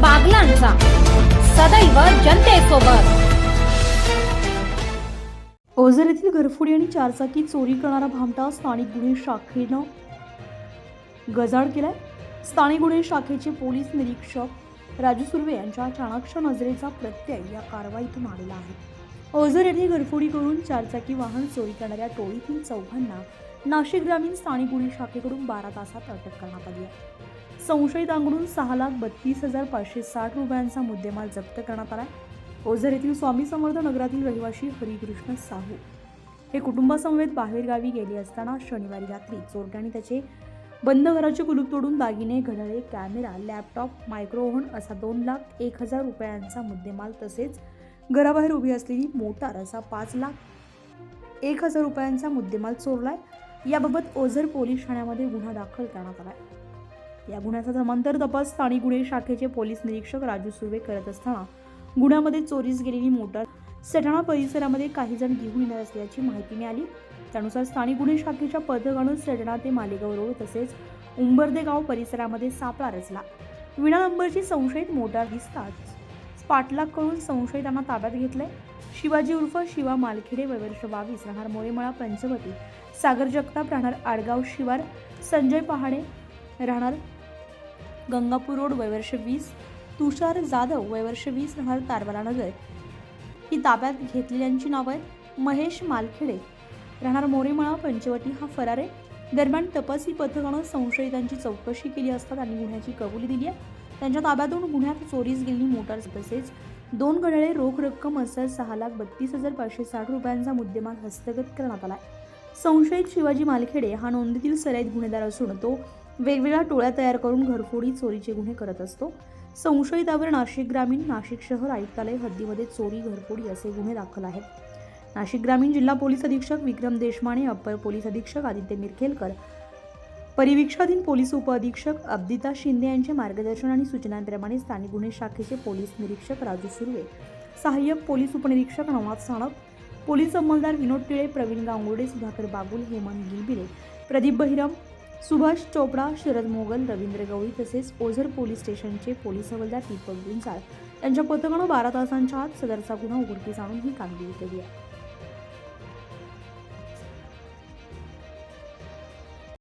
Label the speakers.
Speaker 1: बागलांचा. सदैव जनतेसोबत.
Speaker 2: ओझर येथील घरफोडी आणि चारचाकी चोरी करणारा भामटा स्थानिक गुन्हे शाखेनं गजाड केलाय. स्थानिक गुन्हे शाखेचे पोलीस निरीक्षक राजू सुर्वे यांच्या चाणाक्ष नजरेचा प्रत्यय या कारवाईतून आलेला आहे. ओझर येथे घरफोडी करून चारचाकी वाहन चोरी करणाऱ्या टोळीतील चौघांना नाशिक ग्रामीण स्थानिक गुन्हे शाखेकडून बारा तासात अटक करण्यात आली आहे. संशयितांकडून सहा लाख बत्तीस हजार पाचशे साठ रुपयांचा मुद्देमाल जप्त करण्यात आला ओझर येथील स्वामी समर्थ नगरातील रहिवाशी हरिकृष्ण साहू हे कुटुंबासमवेत बाहेरगावी गेले असताना शनिवारी रात्री चोरट्यांनी त्याचे बंद घराचे कुलूप तोडून दागिने घड्याळे कॅमेरा लॅपटॉप मायक्रोओव्हन असा दोन लाख एक हजार रुपयांचा मुद्देमाल तसेच घराबाहेर उभी असलेली मोटार असा पाच लाख एक हजार रुपयांचा मुद्देमाल चोरलाय. याबाबत ओझर पोलीस ठाण्यामध्ये गुन्हा दाखल करण्यात आलाय. या गुन्ह्याचा समांतर तपास स्थानिक गुन्हे शाखेचे पोलीस निरीक्षक राजू सुर्वे करत असताना गुन्ह्यामध्ये चोरीस गेलेली मोटार सटाणा परिसरामध्ये काही जण घेऊन येणार असल्याची माहिती मिळाली. त्यानुसार स्थानिक गुन्हे शाखेच्या पथकानं सटाणा ते मालेगाव रोड तसेच उंबर्दे गाव परिसरामध्ये सापळा रचला. विना नंबरची संशयित मोटार दिसताच पाठलाग करून संशयितांना ताब्यात घेतले शिवाजी उर्फ शिवा मालखेडे वयवर्ष बावीस राहणार मोळेमळा पंचवटी सागर जगताप राहणार आडगाव शिवार संजय पहाडे राहणार गंगापूर रोड वयवर्ष वीस तुषार जाधव वयवर्ष वीस राहणार तारवाला नगर. ही ताब्यात घेतलेल्यांची नावं आहेत. महेश मालखेडे राहणार मोरेमळा पंचवटी हा फरार आहे. दरम्यान तपासी पथकानं संशयितांची चौकशी केली असता त्यांनी गुन्ह्याची कबुली दिली आहे. त्यांच्या ताब्यातून गुन्ह्यात चोरीस गेली मोटार तसेच दोन घड्याळे रोख रक्कम असं सहा लाख बत्तीस हजार पाचशे साठ रुपयांचा मुद्देमाल हस्तगत करण्यात आला संशयित शिवाजी मालखेडे हा नोंदीतील सराईत गुन्हेगार असून तो वेगवेगळ्या टोळ्या तयार करून घरफोडी चोरीचे गुन्हे करत असतो. संशयितावर नाशिक ग्रामीण नाशिक शहर आयुक्तालय हद्दीमध्ये चोरी घरफोडी असे गुन्हे दाखल आहेत. नाशिक ग्रामीण जिल्हा पोलीस अधीक्षक विक्रम देशमाने अप्पर पोलीस अधीक्षक आदित्य मिरखेलकर परिवीक्षाधीन पोलीस उपअधीक्षक अब्दिता शिंदे यांच्या मार्गदर्शन आणि सूचनांप्रमाणे स्थानिक गुन्हे शाखेचे पोलीस निरीक्षक राजू सुर्वे सहाय्यक पोलीस उपनिरीक्षक नवाब साणप पोलीस अंमलदार विनोद टिळे प्रवीण गांगुर्डे सुधाकर बागुल हेमंत गिलबिरे प्रदीप बहिरम सुभाष चोपडा शरद मोगल रवींद्र गवळी तसेच ओझर पोलीस स्टेशनचे पोलीस हवालदार दीपक गुंजाळ यांच्या पथकानं बारा तासांच्या आत सदरचा गुन्हा उघडकीस आणून ही कामगिरी केली आहे.